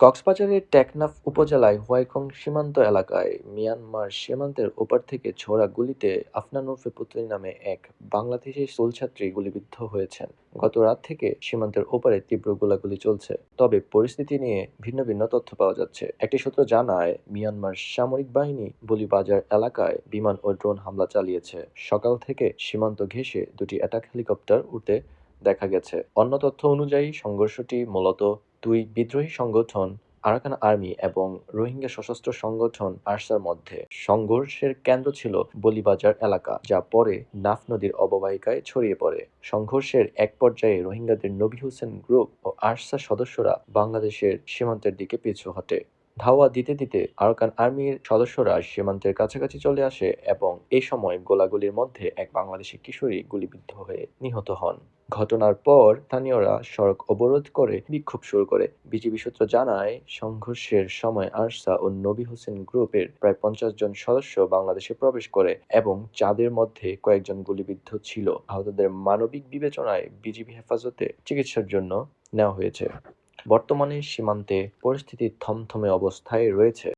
কক্সবাজারের টেকনাফ উপজেলায় হোয়াইখং সীমান্ত এলাকায় মিয়ানমার সীমান্তের ওপার থেকে ছোড়া গুলিতে আফনান ওরফে পুতলি নামে এক বাংলাদেশি স্কুলছাত্রী গুলিবিদ্ধ হয়েছেন। গত রাত থেকে সীমান্তের ওপারে তীব্র গোলাগুলি চলছে, তবে পরিস্থিতি নিয়ে ভিন্ন ভিন্ন তথ্য পাওয়া যাচ্ছে। একটি সূত্র জানায়, মিয়ানমার সামরিক বাহিনী বলিবাজার এলাকায় বিমান ও ড্রোন হামলা চালিয়েছে। সকাল থেকে সীমান্ত ঘেঁষে দুটি অ্যাটাক হেলিকপ্টার উঠতে দেখা গেছে। অন্য তথ্য অনুযায়ী, সংঘর্ষটি মূলত দুই বিদ্রোহী সংগঠন আরাকান আর্মি এবং রোহিঙ্গা সশস্ত্র সংগঠন আরসার মধ্যে সংঘর্ষের কেন্দ্র ছিল বলিবাজার এলাকা, যা পরে নাফ নদীর অববাহিকায় ছড়িয়ে পড়ে। সংঘর্ষের এক পর্যায়ে রোহিঙ্গাদের নবী হোসেন গ্রুপ ও আরসা সদস্যরা বাংলাদেশের সীমান্তের দিকে পিছু হটে। ধাওয়া দিতে দিতে আরাকান আর্মির সদস্যরা সীমান্তের কাছাকাছি চলে আসে এবং এই সময় গোলাগুলির মধ্যে এক বাংলাদেশি কিশোরী গুলিবিদ্ধ হয়ে নিহত হন। ঘটনার পর স্থানীয়রা সড়ক অবরোধ করে বিক্ষোভ শুরু করে। বিজিবি সূত্র জানায়, সংঘর্ষের সময় আরসা ও নবী হোসেন গ্রুপের প্রায় পঞ্চাশ জন সদস্য বাংলাদেশে প্রবেশ করে এবং চাঁদের মধ্যে কয়েকজন গুলিবিদ্ধ ছিল। আহতদের মানবিক বিবেচনায় বিজিবি হেফাজতে চিকিৎসার জন্য নেওয়া হয়েছে। বর্তমানে সীমান্তে পরিস্থিতি থমথমে অবস্থায় রয়েছে।